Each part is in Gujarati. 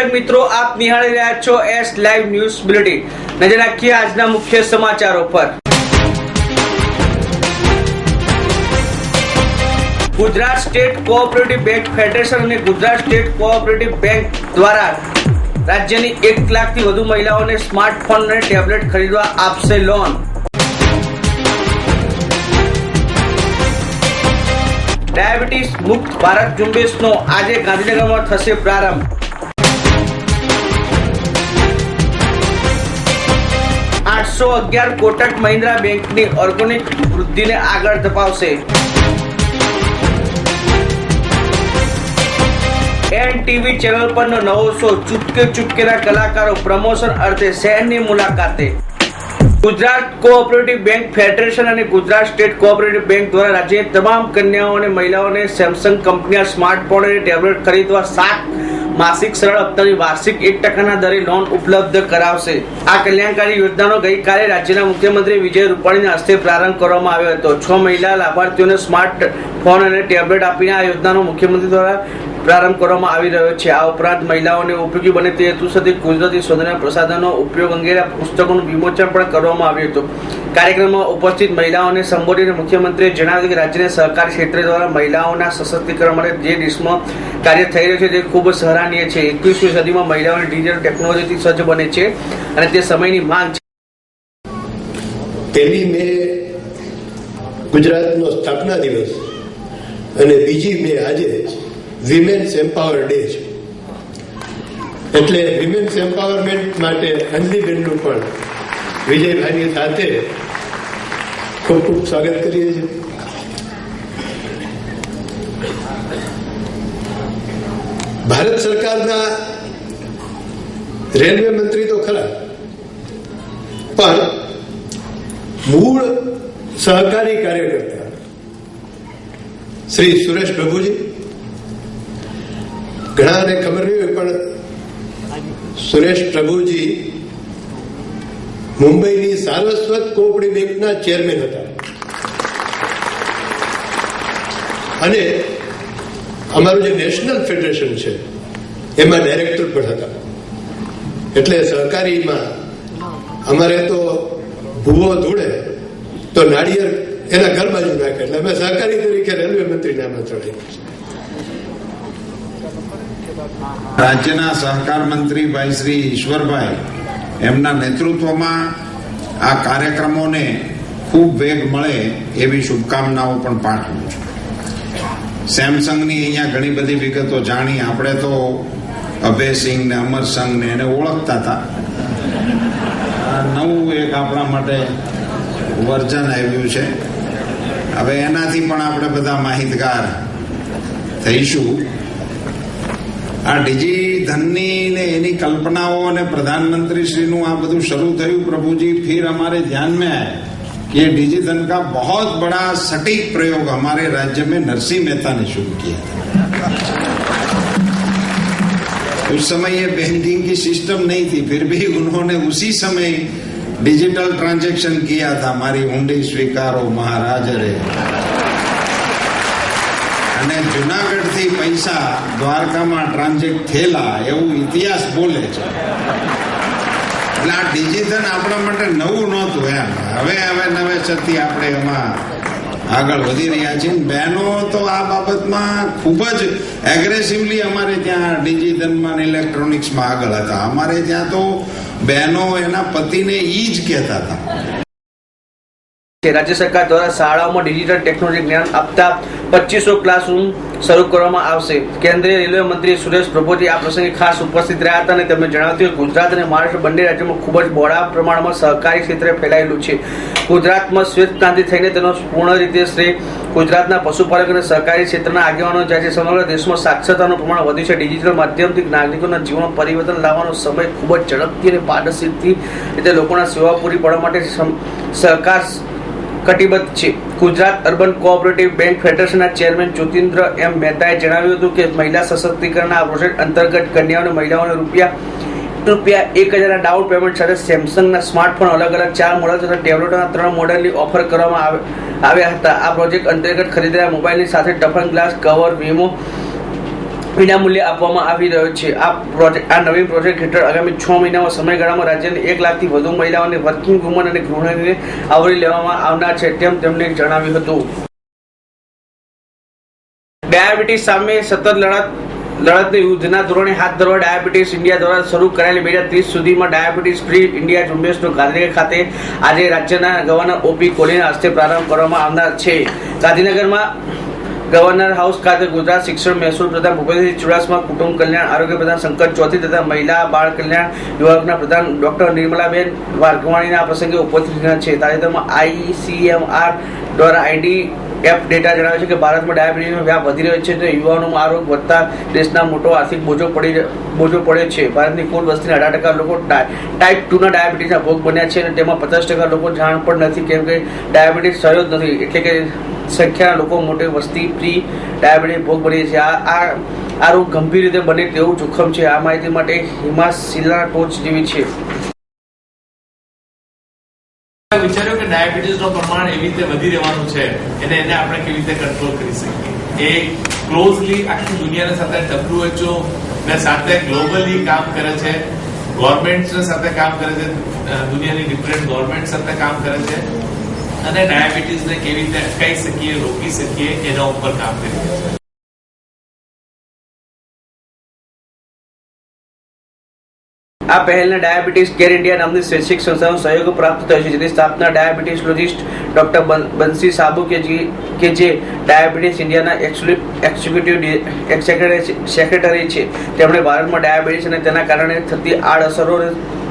દર્શક મિત્રો, આપ નિહાળી રહ્યા છો એસ લાઈવ ન્યૂઝ બુલેટિન નજર નાખીએ આજના મુખ્ય સમાચારો પર. Gujarat state cooperative bank federation અને ગુજરાત સ્ટેટ કોઓપરેટિવ બેંક દ્વારા રાજ્યની એક લાખથી વધુ મહિલાઓને સ્માર્ટફોન અને ટેબ્લેટ ખરીદવા આપશે લોન. ડાયાબિટીસ મુક્ત ભારત ઝુંબેશનો આજે ગાંધીનગરમાં થશે પ્રારંભ. આઠસો અગિયાર કોટક મહિન્દ્રા બેંકની ઓર્ગેનિક વૃદ્ધિને આગળ ધપાવશે. એન ટીવી ચેનલ પરનો નવો શો, ચૂપકે ચૂપકેના કલાકારો, પ્રમોશન અર્થે શહેરની મુલાકાતે. ગુજરાત કોઓપરેટિવ બેંક ફેડરેશન અને ગુજરાત સ્ટેટ કોઓપરેટિવ બેંક દ્વારા રાજ્યની તમામ કન્યાઓ અને મહિલાઓને સેમસંગ કંપનીના સ્માર્ટફોન અને ટેબ્લેટ ખરીદવા સાત માસિક સરળ હપ્તાની વાર્ષિક એક ટકાના દરે લોન ઉપલબ્ધ કરાવશે. આ કલ્યાણકારી યોજનાનો ગઈકાલે રાજ્યના મુખ્યમંત્રી વિજય રૂપાણીના હસ્તે પ્રારંભ કરવામાં આવ્યો હતો. છ મહિલા લાભાર્થીઓને સ્માર્ટ ફોન અને ટેબ્લેટ આપીને આ યોજનાનો મુખ્યમંત્રી દ્વારા પ્રારંભ કરવામાં આવી રહ્યો છે. આ ઉપરાંત મહિલાઓને ઉપયોગી બને તે હેતુ સુધી કુદરતી સૌંદર્ય પ્રસાધનો, ઉપયોગ અંગેના પુસ્તકોનું વિમોચન પણ કરવામાં આવ્યું હતું. કાર્યક્રમમાં ઉપસ્થિત મહિલાઓને સંબોધીને મુખ્યમંત્રીએ જણાવ્યું કે રાજ્યના સહકારી ક્ષેત્ર દ્વારા મહિલાઓના સશક્તિકરણ માટે જે દિશમાં કાર્ય થઈ રહ્યું છે તે ખૂબ સરાહનીય છે. એકવીસમી સદીમાં મહિલાઓની ડિજિટલ ટેકનોલોજીથી સજ્જ બને છે અને તે સમયની માંગ છે. પહેલી મે ગુજરાતનો સ્થાપના દિવસ અને બીજી મે આજે વિમેન્સ એમ્પાવર ડે છે. એટલે વિમેન્સ એમ્પાવરમેન્ટ માટે અંજલીબેનનું પણ વિજયભાઈની સાથે ખૂબ ખૂબ સ્વાગત કરીએ છીએ. ભારત સરકારના રેલવે મંત્રી તો ખરા, પણ મૂળ સહકારી કાર્યકર્તા શ્રી સુરેશ પ્રભુજી ઘણાને ખબર નહીં હોય, પણ સુરેશ પ્રભુજી મુંબઈની સારસ્વત કોપડી બેંકના ચેરમેન હતા. અને અમારું જે નેશનલ ફેડરેશન છે, એમાં ડાયરેક્ટર પણ હતા. એટલે સહકારીમાં અમારે તો ભૂવો ધૂળે, તો નાળિયેર એના ઘર બાજુ નાખે. એટલે અમે સહકારી તરીકે રેલવે મંત્રીને આમંત્રણ આપ્યું છે. રાજ્યના સહકાર મંત્રી ભાઈ શ્રી ઈશ્વરભાઈ, એમના નેતૃત્વમાં આ કાર્યક્રમોને ખૂબ વેગ મળે એવી શુભકામનાઓ પણ પાઠવું છું. સેમસંગની અહીંયા ઘણી બધી વિગતો જાણી, આપણે તો અભયસિંહ ને અમરસંગ ને એને ઓળખતા હતા. નવું એક આપણા માટે વર્જન આવ્યું છે. હવે એનાથી પણ આપણે બધા માહિતગાર થઈશું. આ ડીજી ધનની ને એની કલ્પનાઓ અને પ્રધાનમંત્રીશ્રીનું આ બધું શરૂ થયું પ્રભુજી ફિર અમારે ધ્યાન મેં આયા कि डिजी धन का बहुत बड़ा सटीक प्रयोग हमारे राज्य में नरसिंह मेहता ने शुरू किया था उस समय ये बैंकिंग की सिस्टम नहीं थी फिर भी उन्होंने उसी समय डिजिटल ट्रांजैक्शन किया था हमारी हुंडी स्वीकारो महाराज रे અને જુનાગઢથી પૈસા દ્વારકામાં ટ્રાન્ઝેક્ટ થયેલા, એવું ઇતિહાસ બોલે છે. એટલે આ ડિજિટલ આપણા માટે નવું નહોતું એમ. હવે હવે નવેસરથી આપણે એમાં આગળ વધી રહ્યા છીએ. બહેનો તો આ બાબતમાં ખૂબ જ એગ્રેસિવલી અમારે ત્યાં ડિજિટલમાં ઇલેક્ટ્રોનિક્સમાં આગળ હતા. અમારે ત્યાં તો બહેનો એના પતિને ઈ જ કહેતા હતા. રાજ્ય સરકાર દ્વારા શાળાઓમાં ડિજિટલ ટેકનોલોજી જ્ઞાન આપતા પચીસો ક્લાસરૂમ શરૂ કરવામાં આવશે. કેન્દ્રીય રેલવે મંત્રી સુરેશ પ્રભુજી આ પ્રસંગે ખાસ ઉપસ્થિત રહ્યા હતા અને તેમણે જણાવ્યું કે ગુજરાત અને મહારાષ્ટ્ર બંને રાજ્યોમાં ખૂબ જ બહોળા પ્રમાણમાં સહકારી ક્ષેત્રે ફેલાયેલું છે. ગુજરાતમાં શ્વેત ક્રાંતિ થઈને તેનો પૂર્ણ રીતે શ્રેય ગુજરાતના પશુપાલક અને સહકારી ક્ષેત્રના આગેવાનો જાય છે. સમગ્ર દેશમાં સાક્ષરતાનું પ્રમાણ વધ્યું છે. ડિજિટલ માધ્યમથી નાગરિકોના જીવનમાં પરિવર્તન લાવવાનો સમય ખૂબ જ ઝડપથી અને પારદર્શીથી રીતે લોકોના સેવા પૂરી પાડવા માટે સહકાર કટિબદ્ધ છે. ગુજરાત અર્બન કોઓપરેટિવ બેંક ફેડરેશનના ચેરમેન જ્યોતિન્દ્ર એમ મહેતાએ જણાવ્યું હતું કે મહિલા સશક્તિકરણના આ પ્રોજેક્ટ અંતર્ગત કન્યાઓ અને મહિલાઓને રૂપિયા રૂપિયા એક હજારના ડાઉન પેમેન્ટ સાથે સેમસંગના સ્માર્ટફોન અલગ અલગ ચાર મોડલ તથા ટેબ્લેટોના ત્રણ મોડલની ઓફર કરવામાં આવે- આવ્યા હતા. આ પ્રોજેક્ટ અંતર્ગત ખરીદેલા મોબાઈલની સાથે ટફન ગ્લાસ, કવર, વીમો વિનામૂલ્યે આપવામાં આવી રહ્યો છે. આ પ્રોજેક્ટ આ નવીન પ્રોજેક્ટ હેઠળ આગામી છ મહિનામાં સમયગાળામાં રાજ્યની એક લાખથી વધુ મહિલાઓને વર્કિંગ વુમન અને ગૃહિણીને આવરી લેવામાં આવનાર છે તેમ તેમણે જણાવ્યું હતું. ડાયાબિટીસ સામે સતત લડત લડતની યુદ્ધના ધોરણે હાથ ધરવા ડાયાબિટીસ ઇન્ડિયા દ્વારા શરૂ કરાયેલી બે હજાર ત્રીસ સુધીમાં ડાયાબિટીસ ફ્રી ઇન્ડિયા ઝુંબેશનો ગાંધીનગર ખાતે આજે રાજ્યના ગવર્નર ઓપી કોહલીના હસ્તે પ્રારંભ કરવામાં આવનાર છે. ગાંધીનગરમાં ગવર્નર હાઉસ ખાતે ગુજરાત શિક્ષણ મહેસૂલ પ્રધાન ભૂપેન્દ્રસિંહ ચુડાસમા, કુટુંબ કલ્યાણ, આરોગ્ય પ્રધાન શંકર ચોથી તથા મહિલા બાળ કલ્યાણ વિભાગના પ્રધાન ડોક્ટર નિર્મલાબેન વાઘવાણીના પ્રસંગે ઉપસ્થિત રહ્યા છે. તાજેતરમાં આઈસીએમઆર દ્વારા આઈડી એપ ડેટા જણાવે છે કે ભારતમાં ડાયાબિટીસનો વ્યાપ વધી રહ્યો છે, તો યુવાનોમાં આ વધતા દેશના મોટો આર્થિક બોજો પડી બોજો પડે છે. ભારતની કુલ વસ્તીના અઢાર ટકા લોકો ટાઈપ ટુના ડાયાબિટીસના ભોગ બન્યા છે અને તેમાં પચાસ ટકા લોકો જાણ પણ નથી, કેમ કે ડાયાબિટીસ થયો જ નથી, એટલે કે સંખ્યાના લોકો મોટી વસ્તી પ્રી ડાયાબિટીસ ભોગ બની છે. આ આ આ રોગ ગંભીર રીતે બને તેવું જોખમ છે. આ માહિતી માટે હિમાશિલા ટોચ જેવી છે. વિચાર્યું કે ડાયાબિટીસનું પ્રમાણ એવી રીતે વધી રહેવાનું છે, એને એને આપણે કેવી રીતે કંટ્રોલ કરી શકીએ? એ ક્લોઝલી આખી દુનિયાના સાથે ડબ્લ્યુએચઓ ને સાથે ગ્લોબલી કામ કરે છે ગવર્મેન્ટ સાથે કામ કરે છે દુનિયાની ડિફરન્ટ ગવર્મેન્ટ સાથે કામ કરે છે, અને ડાયાબિટીસને કેવી રીતે અટકાવી શકીએ, રોકી શકીએ, એના ઉપર કામ કરી છે. આ પહેલને ડાયાબિટીસ કેર ઇન્ડિયા નામની શૈક્ષિક સંસ્થાનો સહયોગ પ્રાપ્ત થયો છે. જેની સ્થાપના ડાયાબિટીસોલોજિસ્ટ ડોક્ટર બંસી સાબુ કે જે કે જે ડાયાબિટીસ ઇન્ડિયાના એક્ઝિક્યુટિવ સેક્રેટરી છે. તેમણે ભારતમાં ડાયાબિટીસ અને તેના કારણે થતી આડઅસરો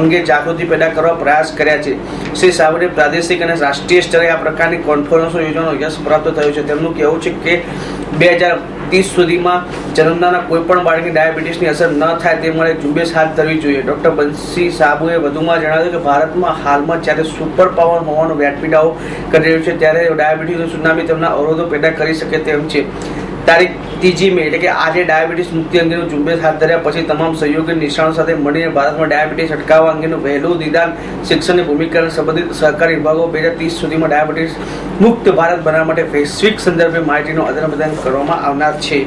અંગે જાગૃતિ પેદા કરવા પ્રયાસ કર્યા છે. શ્રી સાબુને પ્રાદેશિક અને રાષ્ટ્રીય સ્તરે આ પ્રકારની કોન્ફરન્સો યોજવાનો યશ પ્રાપ્ત થયો છે. તેમનું કહેવું છે કે બે હજાર ત્રીસ સુધીમાં જન્મનારા કોઈ પણ બાળકની ડાયાબિટીસની અસર ન થાય તે માટે ઝુંબેશ હાથ ધરવી જોઈએ. ડૉક્ટર બંસી સાબુએ વધુમાં જણાવ્યું કે ભારતમાં હાલમાં જ્યારે સુપર પાવર હોવાનો વ્યાટપીડાઓ કરી રહ્યું છે, ત્યારે ડાયાબિટીસનું સુનામી તેમના અવરોધો પેદા કરી શકે તેમ છે. તારીખ ત્રીજી મે, એટલે કે આજે ડાયાબિટીસ મુક્તિ અંગેનું ઝુંબેશ હાથ ધર્યા પછી તમામ સહયોગી નિષ્ણાતો સાથે મળીને ભારતમાં ડાયાબિટીસ અટકાવવા અંગેનું વહેલું નિદાન શિક્ષણની ભૂમિકા સંબંધિત સહકારી વિભાગો બે હજાર ત્રીસ સુધીમાં ડાયાબિટીસ મુક્ત ભારત બનાવવા માટે વૈશ્વિક સંદર્ભે માહિતીનું આદાન પ્રદાન કરવામાં આવનાર છે.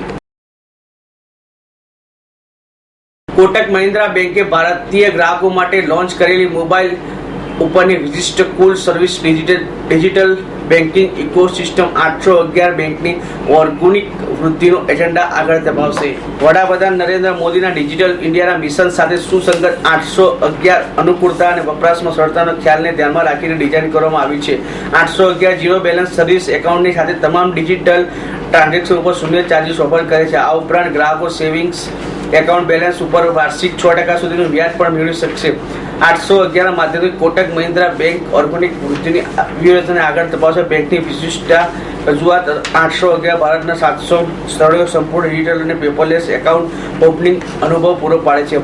કોટક મહિન્દ્રા બેંકે ભારતીય ગ્રાહકો માટે લોન્ચ કરેલી મોબાઈલ ઉપરની વિશિષ્ટ કુલ service digital digital banking ecosystem આઠસો અગિયાર બેંકની ઓર્ગોનિક વૃદ્ધિનો એજન્ડા આગળ ધપાવશે. વડાપ્રધાન નરેન્દ્ર મોદીના ડિજિટલ ઇન્ડિયાના મિશન સાથે સુસંગત આઠસો અગિયાર અનુકૂળતા અને વપરાશમાં સરળતાનો ખ્યાલને ધ્યાનમાં રાખીને ડિઝાઇન કરવામાં આવી છે. આઠસો અગિયાર જીરો બેલેન્સ સર્વિસ એકાઉન્ટની સાથે તમામ ડિજિટલ ટ્રાન્ઝેક્શન ઉપર શૂન્ય ચાર્જીસ ઓફર કરે છે. આ ઉપરાંત ગ્રાહકો સેવિંગ્સ એકાઉન્ટ બેલેન્સ ઉપર વાર્ષિક છ ટકા સુધીનું વ્યાજ પણ મેળવી શકશે આઠસો અગિયાર માધ્યમથી કોટક મહિન્દ્રા બેંક ઓર્ગેનિક વૃદ્ધિની વ્યૂહરચનાને આગળ તપાસવા બેંકની વિશિષ્ટતા રજૂઆત આઠસો અગિયાર ભારતના સાતસો સ્થળોએ સંપૂર્ણ ડિજિટલ અને પેપરલેસ એકાઉન્ટ ઓપનિંગ અનુભવ પૂરો પાડે છે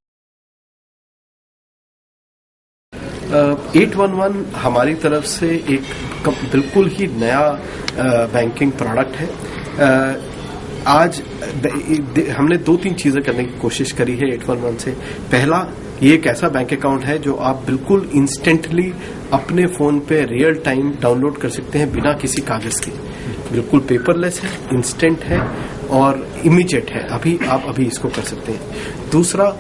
एट वन वन हमारी तरफ से एक कम- बिल्कुल ही नया अ, बैंकिंग प्रोडक्ट है अ, आज हमने दो तीन चीज़ें करने की कोशिश करी है एट वन वन से। पहला, ये एक ऐसा बैंक अकाउंट है जो आप बिल्कुल इंस्टेंटली अपने फ़ोन पे रियल टाइम डाउनलोड कर सकते हैं बिना किसी कागज़ के। बिल्कुल पेपरलेस है इंस्टेंट है और इमीडिएट है। अभी आप अभी इसको कर सकते हैं। दूसरा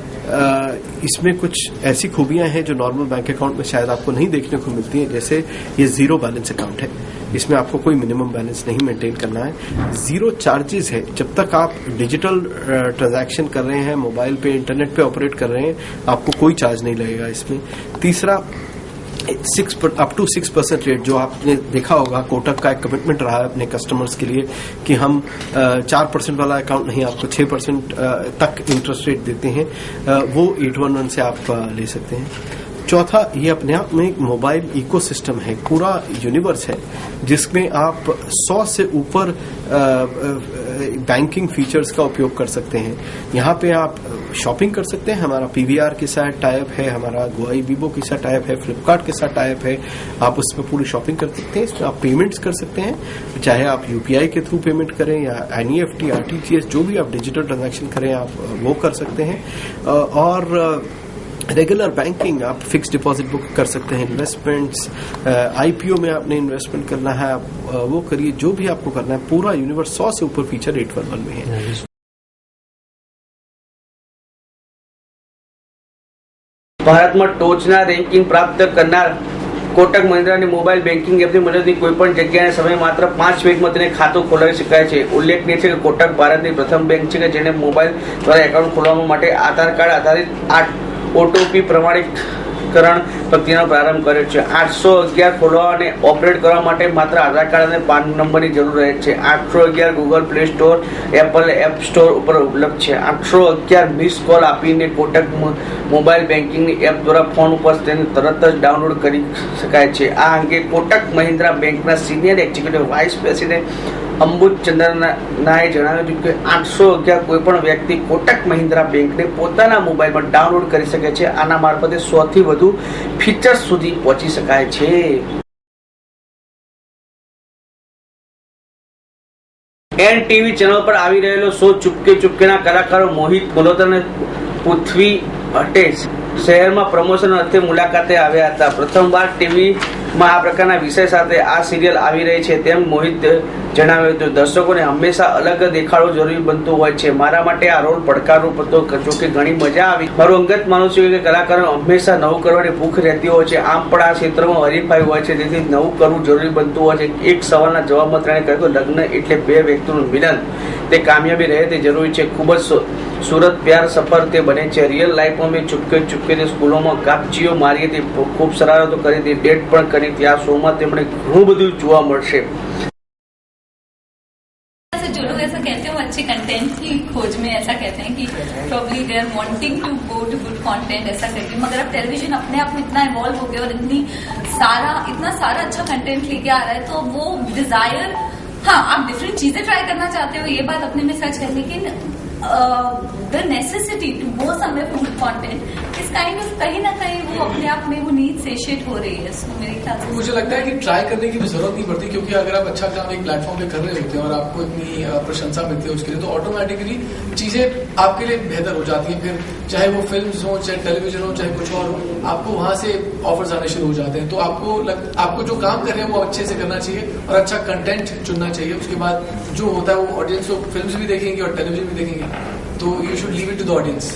इसमें कुछ ऐसी खूबियाँ हैं जो नॉर्मल बैंक अकाउंट में शायद आपको नहीं देखने को मिलती है, जैसे ये ज़ीरो बैलेंस अकाउंट है। इसमें आपको कोई मिनिमम बैलेंस नहीं मेंटेन करना है। ज़ीरो चार्जेस है। जब तक आप डिजिटल ट्रांजैक्शन कर रहे हैं मोबाइल पे इंटरनेट पे ऑपरेट कर रहे हैं, आपको कोई चार्ज नहीं लगेगा इसमें। तीसरा six up to six percent rate जो आपने देखा होगा, कोटक का एक कमिटमेंट रहा है अपने कस्टमर्स के लिए कि हम चार परसेंट वाला अकाउंट नहीं, आपको छह परसेंट तक इंटरेस्ट रेट देते हैं। वो एट वन वन से आप ले सकते हैं। चौथा, ये अपने आप में एक मोबाइल इकोसिस्टम है, पूरा यूनिवर्स है, जिसमें आप 100 से ऊपर बैंकिंग फीचर्स का उपयोग कर सकते हैं। यहाँ पे आप शॉपिंग कर सकते हैं, हमारा पीवीआर के साथ टाइप है, हमारा गोआई बीबो के साथ टाइप है, फ्लिपकार्ट के साथ टाइप है, आप उसमें पूरी शॉपिंग कर सकते हैं, इसमें आप पेमेंट्स कर सकते हैं, चाहे आप यूपीआई के थ्रू पेमेंट करें या एनईएफटी, आरटीजीएस, जो भी आप डिजिटल ट्रांजेक्शन करें, आप वो कर सकते हैं। और रेगुलर बैंकिंग आप फिक्स डिपॉजिट बुक कर सकते हैं इन्वेस्टमेंट्स आईपीओ uh, में आपने इन्वेस्टमेंट करना है आप uh, वो करिए जो भी आपको करना है पूरा यूनिवर्स सौ से ऊपर फीचर एट वन वन में है। ભારતમાં ટોચના રેન્કિંગ પ્રાપ્ત કરનાર કોટક મહિન્દ્રાની મોબાઈલ બેન્કિંગ એપની મદદથી કોઈપણ જગ્યાએ સમય માત્ર પાંચ મિનિટમાં તેને ખાતું ખોલાવી શકાય છે. ઉલ્લેખનીય છે કે કોટક ભારતની પ્રથમ બેંક છે કે જેને મોબાઈલ દ્વારા એકાઉન્ટ ખોલાવવા માટે આધાર કાર્ડ આધારિત આઠ ઓટોપી પ્રમાણીકરણ પ્રક્રિયાનો પ્રારંભ કર્યો છે. આઠસો અગિયાર ખોલવા અને ઓપરેટ કરવા માટે માત્ર આધાર કાર્ડ અને પાન નંબરની જરૂર રહે છે. આઠસો અગિયાર Google Play Store Apple App Store ઉપર ઉપલબ્ધ છે. આઠસો અગિયાર મિસ કોલ આપીને કોટક મોબાઈલ બેન્કિંગની એપ દ્વારા ફોન ઉપર તેને તરત જ ડાઉનલોડ કરી શકાય છે. આ અંગે કોટક મહિન્દ્રા બેંકના senior executive vice president Ambuj ચંદ્રનાએ જણાવ્યું હતું કે આઠસો અગિયાર કોઈ પણ વ્યક્તિ કોટક મહિન્દ્રા બેંકને પોતાના મોબાઈલમાં ડાઉનલોડ કરી શકે છે. આના મારફતે સોથી વધુ ફીચર્સ સુધી પહોંચી શકાય છે. એન ટીવી ચેનલ પર આવી રહેલો શો ચુપકે ચુપકેના કલાકારો મોહિત ગોલોતર અને પૃથ્વી ભટ્ટે શહેરમાં પ્રમોશન અર્થે મુલાકાતે આવ્યા હતા. પ્રથમવાર ટીવીમાં આ પ્રકારના વિષય સાથે આ સિરિયલ આવી રહી છે તેમ મોહિત જણાવ્યું હતું. દર્શકોને હંમેશા અલગ દેખાડો જરૂરી બનતું હોય છે. મારા માટે આ રોલ પડકારરૂપ હતો. જો કે ઘણી મજા આવી. મારું અંગત માનું છું કે કલાકારો હંમેશા નવું કરવાની ભૂખ રહેતી હોય છે. આમ પણ આ ક્ષેત્રમાં હરીફાઈ હોય છે. તેથી નવું કરવું જરૂરી બનતું હોય છે. એક સવાલના જવાબમાં તેણે કહ્યું લગ્ન એટલે બે વ્યક્તિનું મિલન. તે કામયાબી રહે તે જરૂરી છે. ખૂબ જ સુરત પ્યાર સફર તે બને છે. રિયલ લાઈફમાં મેં ચૂપકે ચૂપકે તે સ્કૂલોમાં કાપચીઓ મારી હતી ખૂબ શરારતો કરી હતી ડેટ પણ કરી હતી આ શોમાં તેમણે ઘણું બધું જોવા મળશે से जो लोग ऐसा कहते हैं वो अच्छे कंटेंट की खोज में ऐसा कहते हैं कि probably they are wanting to go to good content ऐसा करके मगर अब टेलीविजन अपने आप में इतना इवॉल्व हो गया और इतनी सारा इतना सारा अच्छा कंटेंट लेके आ रहा है तो वो डिजायर हाँ आप डिफरेंट चीजें ट्राई करना चाहते हो ये बात अपने में सच है लेकिन the necessity to go someway for good content कहीं ना कहीं वो अपने आप में वो नीड हो रही है। सो मेरे ख्याल से मुझे लगता है कि ट्राई करने की भी ज़रूरत नहीं पड़ती क्योंकि अगर आप अच्छा काम एक प्लेटफॉर्म पे कर रहे होते हैं और आपको इतनी प्रशंसा मिलती है उसके लिए तो ऑटोमेटिकली चीज़ें आपके लिए बेहतर हो जाती है। फिर चाहे वो फ़िल्म हो चाहे टेलीविज़न हो चाहे कुछ और हो आपको वहाँ से ऑफर्स आने शुरू हो जाते हैं। तो आपको लग, आपको जो काम कर रहे हैं वो अच्छे से करना चाहिए और अच्छा कंटेंट चुनना चाहिए। उसके बाद जो होता है वो ऑडियंस को फ़िल्म भी देखेंगे और टेलीविज़न भी देखेंगे। तो you should leave it to the audience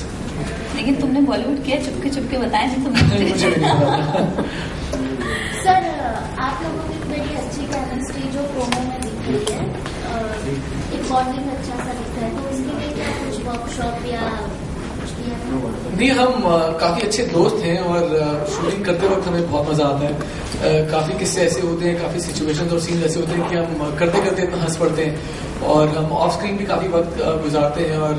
लेकिन तुमने बॉलीवुड किया चुपके चुपके बताया नहीं तुमने सर आप लोगों की बड़ी अच्छी केमिस्ट्री जो प्रोमो में दिख रही है एक बॉन्डिंग अच्छा सा दिख रहा है तो उसके लिए क्या कुछ वर्कशॉप या कुछ किया? नहीं हम काफ़ी अच्छे दोस्त हैं और शूटिंग करते वक्त हमें बहुत मज़ा आता है। काफ़ी किस्से ऐसे होते हैं काफ़ी सिचुएशंस और सीन ऐसे होते हैं कि हम करते करते इतना हंस पड़ते हैं। और हम ऑफ़ स्क्रीन भी काफ़ी वक्त गुजारते हैं और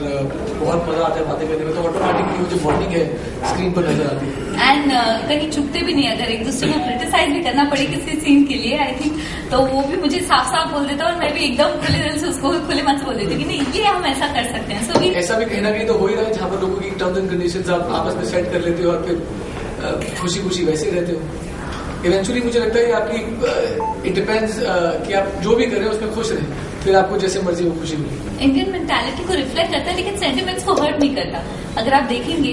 बहुत मज़ा आता है बातें करने में तो ऑटोमेटिकली वो जो बॉन्डिंग है स्क्रीन पर नज़र आती है। एंड कहीं चुपते भी नहीं अगर एक दूसरे को क्रिटिसाइज भी करना पड़े किसी सीन के लिए आई थिंक तो वो भी मुझे साफ़ साफ़ बोल देता और मैं भी एकदम खुले दिल से उसको खुले मन से बोल देती कि नहीं ये हम ऐसा कर सकते हैं। सो वी ऐसा भी कहीं ना कहीं तो हो ही रहा है जहाँ पर लोगों की टर्म्स एंड कंडीशन आप आपस में सेट कर लेते हो और फिर खुशी खुशी वैसे रहते हो। इवेंचुअली मुझे लगता है कि आपकी इट डिपेंड्स कि आप जो भी कर रहे हो उसमें खुश रहें। फिर आपको जैसे मर्ज़ी वो खुशी मिलेगी इंडियन मेंटेलिटी को रिफ्लेक्ट करता है, लेकिन सेंटिमेंट्स को हर्ट नहीं करता। अगर आप देखेंगे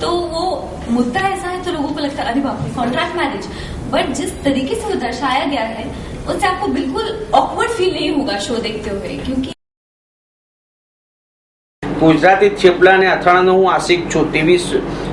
तो वो मुद्दा ऐसा है तो लोगों को लगता है, अरे बाप कॉन्ट्रैक्ट मैरिज बट जिस तरीके से वो दर्शाया गया है, उससे आपको बिल्कुल ऑकवर्ड फील नहीं होगा शो देखते हुए, क्योंकि ગુજરાતી થેપલા અને અથાણાનો હું આશિક છું. ટીવી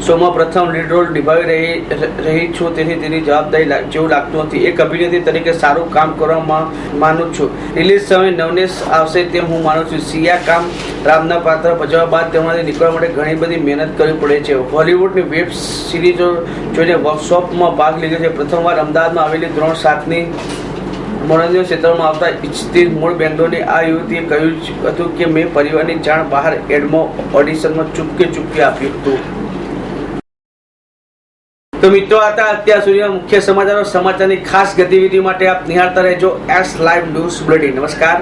શોમાં પ્રથમ લીડ રોલ નિભાવી રહી રહી છું. તેથી તેની જવાબદારી જેવું લાગતું નથી. એક અભિનેત્રી તરીકે સારું કામ કરવામાં માનું છું. રિલીઝ સમય નવનેસ આવશે તેમ હું માનું છું. સિયા કામ રામના પાત્ર ભજવા બાદ તેમાંથી નીકળવા માટે ઘણી બધી મહેનત કરવી પડે છે. હોલિવૂડની વેબ સિરીઝો જોઈને વર્કશોપમાં ભાગ લીધો છે. પ્રથમવાર અમદાવાદમાં આવેલી ધોરણ સાતની મનોરંજન ક્ષેત્રમાં આવતા ઇચ્છતી મૂળ બેન્ડોની આ યુવતીએ કહ્યું હતું કે મેં પરિવારની જાણ બહાર એડમો ઓડિશનમાં ચૂપકે ચૂપકે આપ્યું હતું. તો મિત્રો હતા અત્યાર સુધીના મુખ્ય સમાચારો. સમાચારની ખાસ ગતિવિધિ માટે આપ નિહાળતા રહેજો. S live news bulletin. નમસ્કાર.